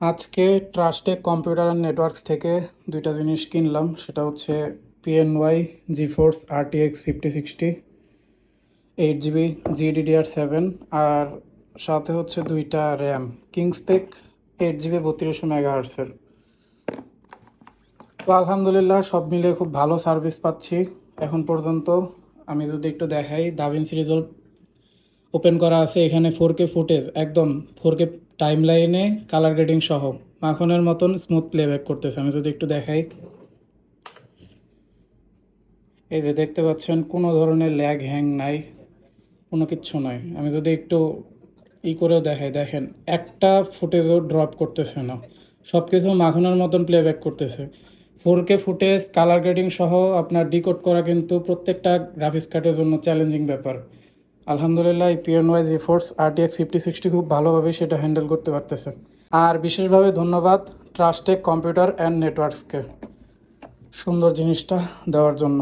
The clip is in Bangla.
আজকে ট্রাস্টেক কম্পিউটার অ্যান্ড নেটওয়ার্কস থেকে দুইটা জিনিস কিনলাম, সেটা হচ্ছে PNY GeForce RTX fifty sixty eight GB GDDR seven আর সাথে হচ্ছে দুইটা র্যাম কিংসপেক এইট জিবি বত্রিশশো মেগাহার্সের তো আলহামদুলিল্লাহ সব মিলিয়ে খুব ভালো সার্ভিস পাচ্ছি। এখন পর্যন্ত আমি যদি একটু দেখাই দাবিন সিরিজল ওপেন করা আছে, এখানে ফোর কে ফুটেজ একদম ফোর কে টাইম লাইনে কালার গ্রেডিং সহ। মাখনের মতন স্মুথ প্লেব্যাক করতেছে। আমি যদি একটু দেখাই। এই যে দেখতে পাচ্ছেন, কোনো ধরনের ল্যাগ হ্যাং নাই, কোনো কিচ্ছু নয় আমি যদি একটু ই করেও দেখাই, দেখেন, একটা ফুটেজও ড্রপ করতেছে না। সব কিছু মাখনের মতন প্লেব্যাক করতেছে। Four K footage colour grading সহ আপনার ডিকোড করা কিন্তু প্রত্যেকটা গ্রাফিক্স কার্ডের জন্য চ্যালেঞ্জিং ব্যাপার। আলহামদুলিল্লাহ, এই PNY GeForce RTX fifty sixty খুব ভালোভাবে সেটা হ্যান্ডেল করতে পারতেছে। আর বিশেষভাবে ধন্যবাদ ট্রাস্টেক কম্পিউটার অ্যান্ড নেটওয়ার্কসকে সুন্দর জিনিসটা দেওয়ার জন্য।